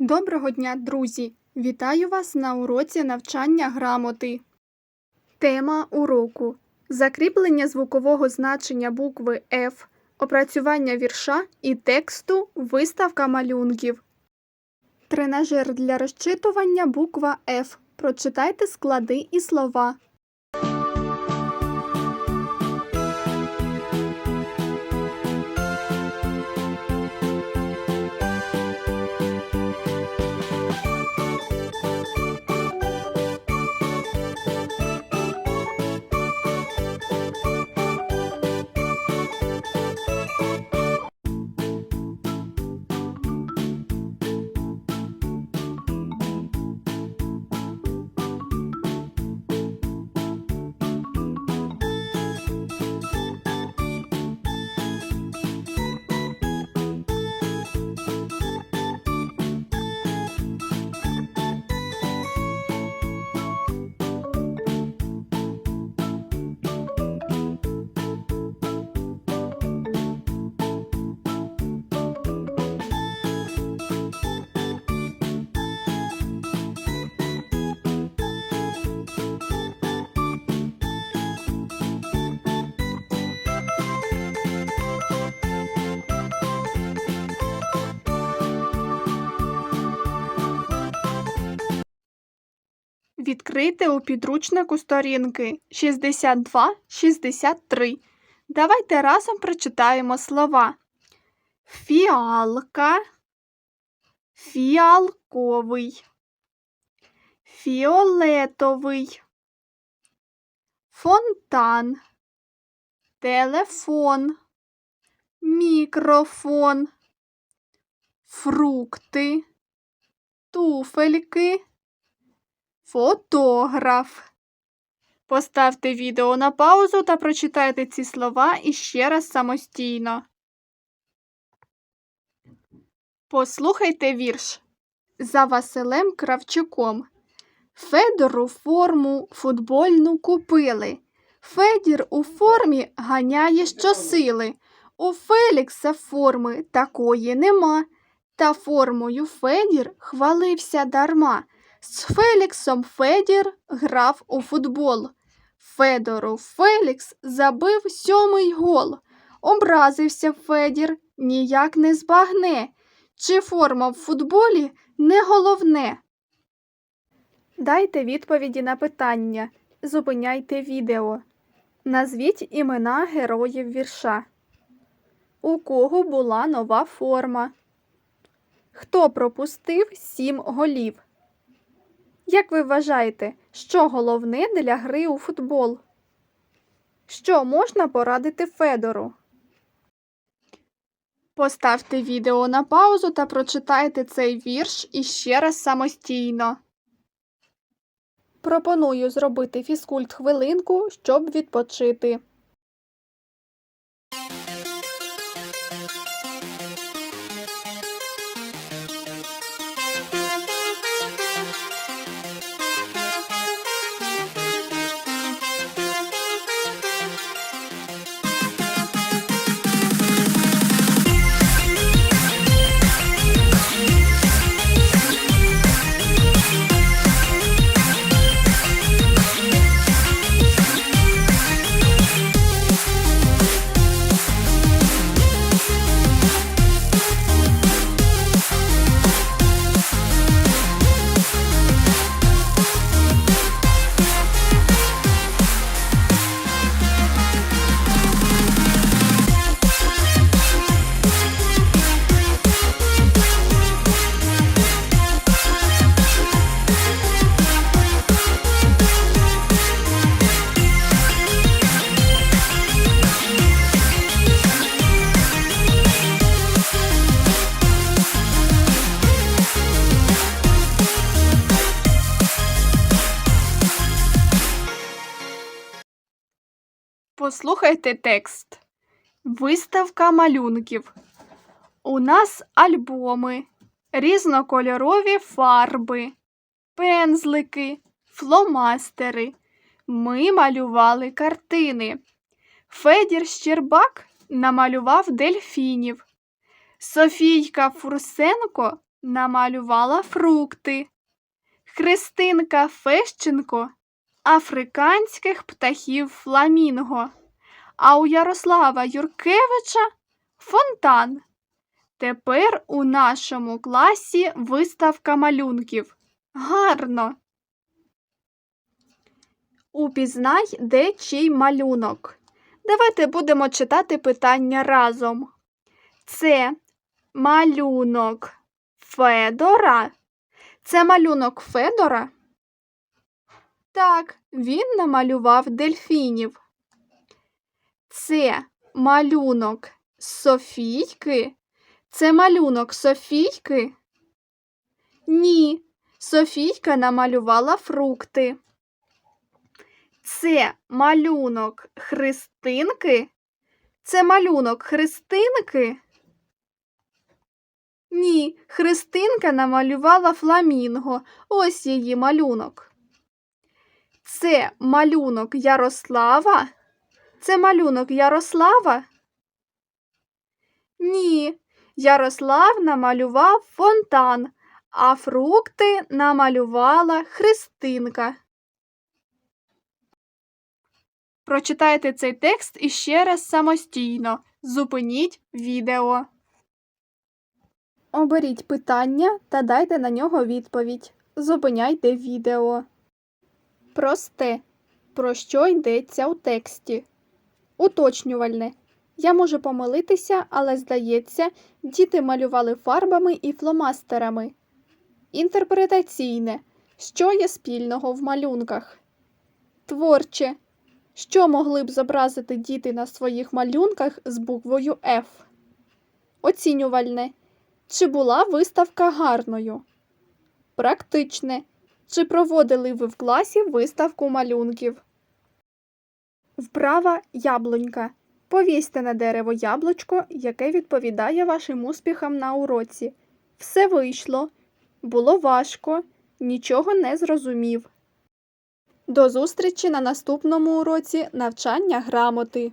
Доброго дня, друзі! Вітаю вас на уроці навчання грамоти. Тема уроку: закріплення звукового значення букви F, опрацювання вірша і тексту, виставка малюнків. Тренажер для розчитування буква F. Прочитайте склади і слова. Відкрийте у підручнику сторінки 62-63. Давайте разом прочитаємо слова. Фіалка, фіалковий, фіолетовий, фонтан, телефон, мікрофон, фрукти, туфельки. Фотограф. Поставте відео на паузу та прочитайте ці слова іще раз самостійно. Послухайте вірш. За Василем Кравчуком. Федору форму футбольну купили. Федір у формі ганяє щосили. У Фелікса форми такої нема. Та формою Федір хвалився дарма. З Феліксом Федір грав у футбол. Федору Фелікс забив сьомий гол. Образився Федір, ніяк не збагне. Чи форма в футболі не головне? Дайте відповіді на питання. Зупиняйте відео. Назвіть імена героїв вірша. У кого була нова форма? Хто пропустив сім голів? Як ви вважаєте, що головне для гри у футбол? Що можна порадити Федору? Поставте відео на паузу та прочитайте цей вірш іще раз самостійно. Пропоную зробити фізкульт хвилинку, щоб відпочити. Послухайте текст. Виставка малюнків. У нас альбоми, різнокольорові фарби, пензлики, фломастери. Ми малювали картини. Федір Щербак намалював дельфінів. Софійка Фурсенко намалювала фрукти. Христинка Фещенко африканських птахів фламінго. А у Ярослава Юркевича фонтан. Тепер у нашому класі виставка малюнків. Гарно. Упізнай, де чий малюнок. Давайте будемо читати питання разом. Це малюнок Федора. Це малюнок Федора? Так, він намалював дельфінів. Це малюнок Софійки. Це малюнок Софійки? Ні, Софійка намалювала фрукти. Це малюнок Христинки? Це малюнок Христинки? Ні, Христинка намалювала фламінго. Ось її малюнок. Це малюнок Ярослава? Це малюнок Ярослава? Ні, Ярослав намалював фонтан, а фрукти намалювала Христинка. Прочитайте цей текст іще раз самостійно. Зупиніть відео. Оберіть питання та дайте на нього відповідь. Зупиняйте відео. Просте. Про що йдеться у тексті? Уточнювальне. Я можу помилитися, але здається, діти малювали фарбами і фломастерами. Інтерпретаційне. Що є спільного в малюнках? Творче. Що могли б зобразити діти на своїх малюнках з буквою F? Оцінювальне. Чи була виставка гарною? Практичне. Чи проводили ви в класі виставку малюнків? Вправа яблунька. Повісьте на дерево яблучко, яке відповідає вашим успіхам на уроці. Все вийшло. Було важко, нічого не зрозумів. До зустрічі на наступному уроці навчання грамоти.